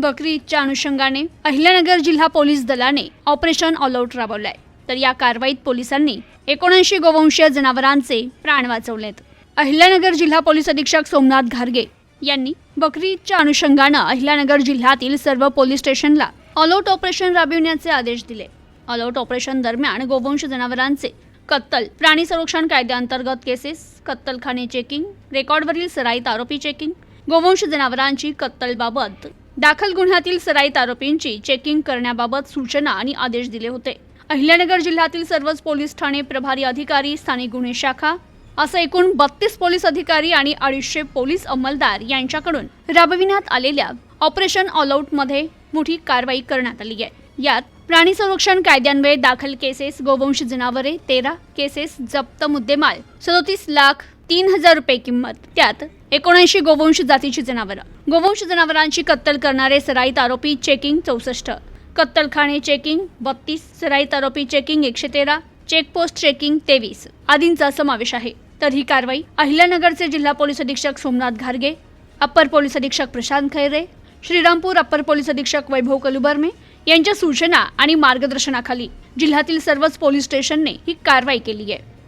बकरी ईदच्या अनुषंगाने अहिल्यानगर जिल्हा पोलीस दलाने ऑपरेशन ऑल आऊट राबवलंय. तर या कारवाईत पोलिसांनी एकोणऐंशी गोवंशीय जनावरांचे प्राण वाचवलेत. अहिल्यानगर जिल्हा पोलीस अधीक्षक सोमनाथ घारगे यांनी बकरी ईदच्या अनुषंगानं अहिल्यानगर जिल्ह्यातील सर्व पोलीस स्टेशनला ऑल ऑपरेशन राबविण्याचे आदेश दिले. ऑल ऑपरेशन दरम्यान गोवंश जनावरांचे कत्तल प्राणी संरक्षण कायद्याअंतर्गत केसेस कत्तलखाने चेकिंग रेकॉर्डवरील सराईत आरोपी चेकिंग गोवंश जनावरांची कत्तलबाबत दाखल गुन्ह्यातील सराईत आरोपींची चेकिंग करण्याबाबत सूचना आणि आदेश दिले होते. अहिल्यानगर जिल्ह्यातील सर्वच पोलीस ठाणे प्रभारी अधिकारी स्थानिक गुन्हे शाखा असं एकूण बत्तीस पोलीस अधिकारी आणि अडीचशे पोलीस अंमलदार यांच्याकडून राबविण्यात आलेल्या ऑपरेशन ऑलआऊटमध्ये मोठी कारवाई करण्यात आली आहे. यात प्राणी संरक्षण कायद्यान्वये दाखल केसेस गोवंश जनावरे तेरा केसेस जप्त मुद्देमाल सदोतीस लाख तीन हजार रुपये किंमत. त्यात एकोणऐंशी गोवंश जातीची जनावरं. गोवंश जनावरांची कत्तल करणारे सराईत आरोपी चेकिंग चौसष्ट. कत्तलखाने चेकिंग बत्तीस सराईत आरोपी चेकिंग एकशे तेरा चेकपोस्ट चेकिंग तेवीस आदींचा समावेश आहे. तर ही कारवाई अहिल्यानगरचे जिल्हा पोलीस अधीक्षक सोमनाथ घारगे अप्पर पोलीस अधीक्षक प्रशांत खैरे श्रीरामपूर अप्पर पोलीस अधीक्षक वैभव कलुबर्मे यांच्या सूचना आणि मार्गदर्शनाखाली जिल्ह्यातील सर्वच पोलीस स्टेशनने ही कारवाई केली आहे.